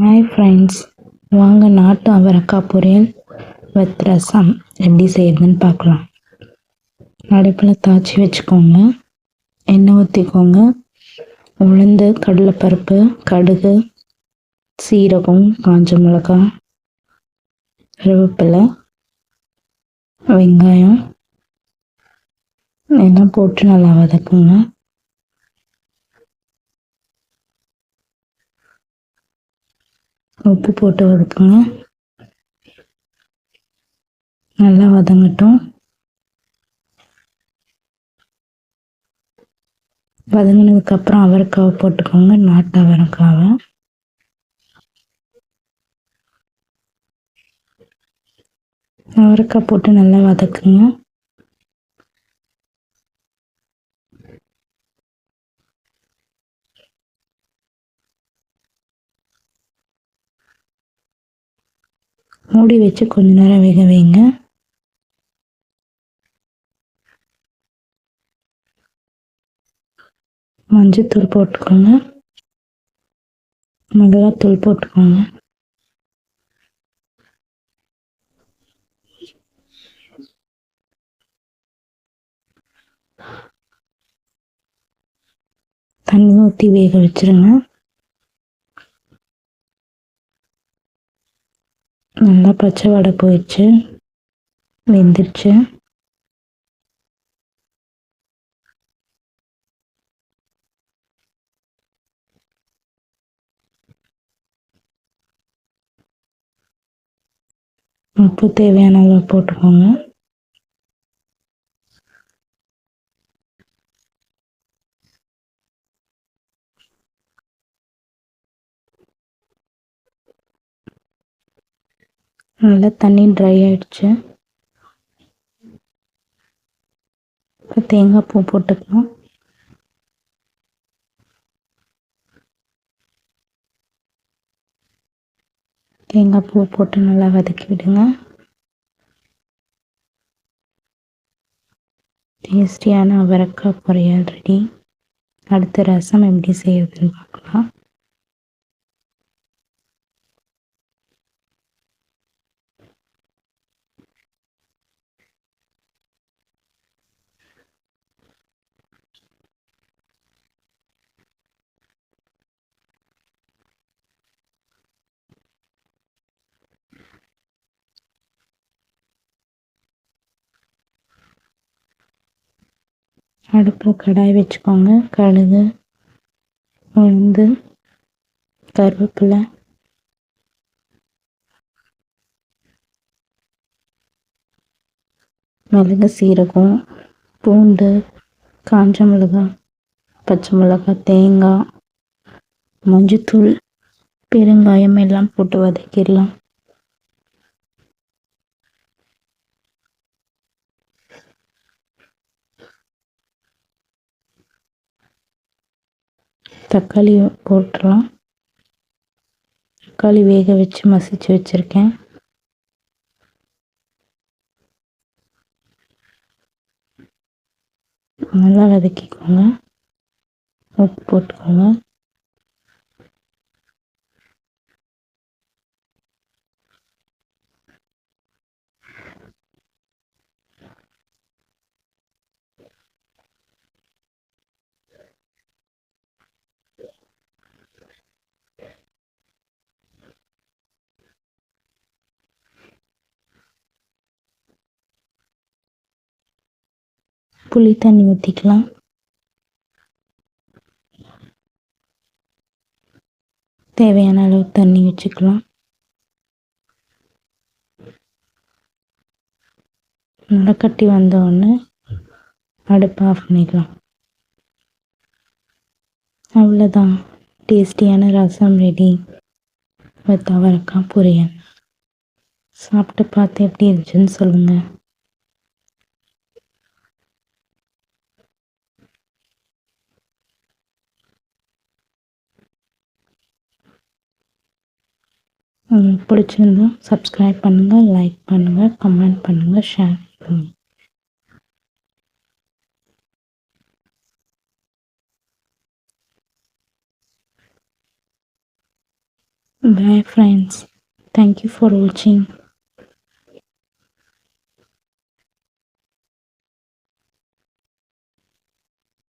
Hi friends வாங்க நாட்டு அவரக்காய் பொரியல் வித் ரசம் எப்படி செய்யறதுன்னு பார்க்கலாம். அடுப்பில் தாச்சி வச்சுக்கோங்க. எண்ணெய் ஊற்றிக்கோங்க உளுந்து கடலைப்பருப்பு கடுகு சீரகம் காஞ்ச மிளகாய் கருவேப்பிலை வெங்காயம். எல்லாம் போட்டு நல்லா வதக்குங்க. உப்பு போட்டு வதக்குங்க நல்லா வதங்கட்டும். வதங்கினதுக்கப்புறம் அவரைக்காவை போட்டுக்கோங்க நாட்டு அவரைக்காவை. அவரைக்காய் போட்டு நல்லா வதக்குங்க. மூடி வச்சு கொஞ்ச நேரம் வேக வைங்க. மஞ்சத்தூள் போட்டுக்கோங்க. மிளகாத்தூள் போட்டுக்கோங்க. தண்ணி ஊற்றி வேக வச்சிருங்க. நல்லா பச்சை வடை போயிடுச்சு. வெந்துருச்சு. உப்பு தேவையான அளவு போட்டுக்கோங்க. நல்லா தண்ணி ட்ரை ஆயிடுச்சு. இப்போ தேங்காய் பூ போட்டுக்கலாம் தேங்காய் பூ போட்டு நல்லா வதக்கி விடுங்க. டேஸ்டியான அவரக்காய் பொரியல் ரெடி அடுத்த ரசம் எப்படி செய்யறதுன்னு பார்க்கலாம். அடுப்பில் கடாய் வச்சுக்கோங்க. கடுகு உளுந்து கருவேப்பிலை. மிளகு சீரகம் பூண்டு காஞ்ச மிளகாய் பச்சை மிளகாய் தேங்காய் மஞ்சத்தூள் பெருங்காயம் எல்லாம் போட்டு வதக்கிடலாம். தக்காளி போட்டுடலாம் தக்காளி வேக வச்சு மசிச்சு வச்சுருக்கேன். நல்லா வதக்கிக்கோங்க. உப்பு போட்டுக்கோங்க. புளி தண்ணி ஊற்றிக்கலாம் தேவையான அளவு தண்ணி வச்சுக்கலாம். நடக்கட்டி வந்த உடனே அடுப்பு ஆஃப் பண்ணிக்கலாம். அவ்வளோதான் டேஸ்டியான ரசம் ரெடி வித் அவரைக்காய் பொரியல். சாப்பிட்டு பார்த்து எப்படி இருந்துச்சுன்னு சொல்லுங்கள் உங்களுக்கு பிடிச்சிருந்தா சப்ஸ்கிரைப் பண்ணுங்கள் லைக் பண்ணுங்கள் கமெண்ட் பண்ணுங்கள் ஷேர் பண்ணுங்கள் Bye friends. Thank you for watching.